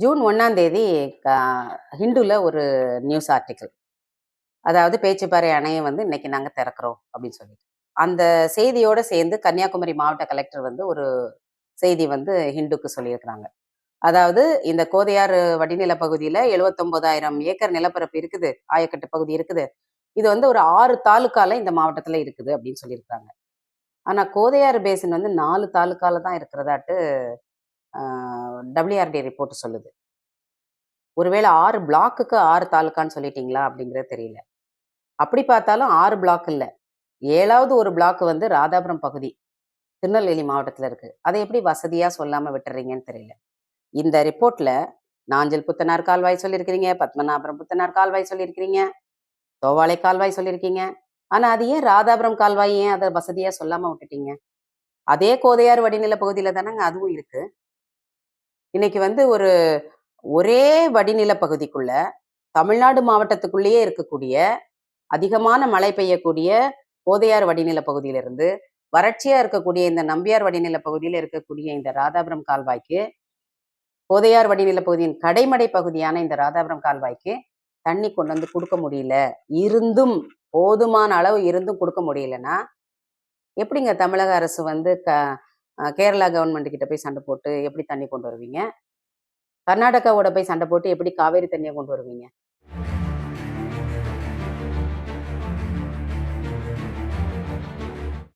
June ஒன்றாம் தேதி ஹிந்துல ஒரு நியூஸ் ஆர்டிக்கிள் அதாவது பேச்சுப்பாறை அணையை வந்து இன்னைக்கு நாங்கள் திறக்கிறோம் அப்படின்னு சொல்லிட்டு. அந்த செய்தியோட சேர்ந்து கன்னியாகுமரி மாவட்ட கலெக்டர் வந்து ஒரு செய்தி வந்து ஹிந்துக்கு சொல்லியிருக்கிறாங்க. அதாவது இந்த கோதையாறு வடிநில பகுதியில் எழுவத்தொன்பதாயிரம் ஏக்கர் நிலப்பரப்பு இருக்குது ஆயக்கட்டு பகுதி இருக்குது. இது வந்து ஒரு ஆறு தாலுக்கால இந்த மாவட்டத்தில் இருக்குது அப்படின்னு சொல்லியிருக்காங்க ஆனால் கோதையாறு பேசின் வந்து நாலு தாலுக்கால தான் இருக்கிறதாட்டு டபிள்யூஆர்டி ரிப்போர்ட் சொல்லுது. ஒருவேளை ஆறு பிளாக்குக்கு ஆறு தாலுக்கான்னு சொல்லிட்டீங்களா அப்படிங்கிறது தெரியல. அப்படி பார்த்தாலும் ஆறு பிளாக் இல்லை. ஏழாவது ஒரு பிளாக் வந்து ராதாபுரம் பகுதி திருநெல்வேலி மாவட்டத்தில் இருக்கு. அதை எப்படி வசதியாக சொல்லாமல் விட்டுறீங்கன்னு தெரியல. இந்த ரிப்போர்ட்ல நாஞ்சல் புத்தனார் கால்வாய் சொல்லியிருக்கிறீங்க பத்மநாபுரம் புத்தனார் கால்வாய் சொல்லியிருக்கிறீங்க தோவாளை கால்வாய் சொல்லியிருக்கீங்க. ஆனால் அது ஏன் ராதாபுரம் கால்வாய் ஏன் அதை வசதியாக சொல்லாமல் விட்டுட்டீங்க? அதே கோதையார் வடிநில பகுதியில் தானேங்க அதுவும் இருக்கு. இன்னைக்கு வந்து ஒரு ஒரே வடிநில பகுதிக்குள்ள தமிழ்நாடு மாவட்டத்துக்குள்ளேயே இருக்கக்கூடிய அதிகமான மழை பெய்யக்கூடிய கோதையார் வடிநில பகுதியிலிருந்து வறட்சியா இருக்கக்கூடிய இந்த நம்பியார் வடிநில பகுதியில் இருக்கக்கூடிய இந்த ராதாபுரம் கால்வாய்க்கு கோதையார் வடிநில பகுதியின் கடைமடை பகுதியான இந்த ராதாபுரம் கால்வாய்க்கு தண்ணி கொண்டு வந்து கொடுக்க முடியல. இருந்தும் போதுமான அளவு இருந்தும் கொடுக்க முடியலன்னா எப்படிங்க தமிழக அரசு வந்து க கேரளா கவர்மெண்ட் கிட்ட போய் சண்டை போட்டு எப்படி தண்ணி கொண்டு வருவீங்க? கர்நாடகாவோட போய் சண்டை போட்டு எப்படி காவேரி தண்ணியை கொண்டு வருவீங்க?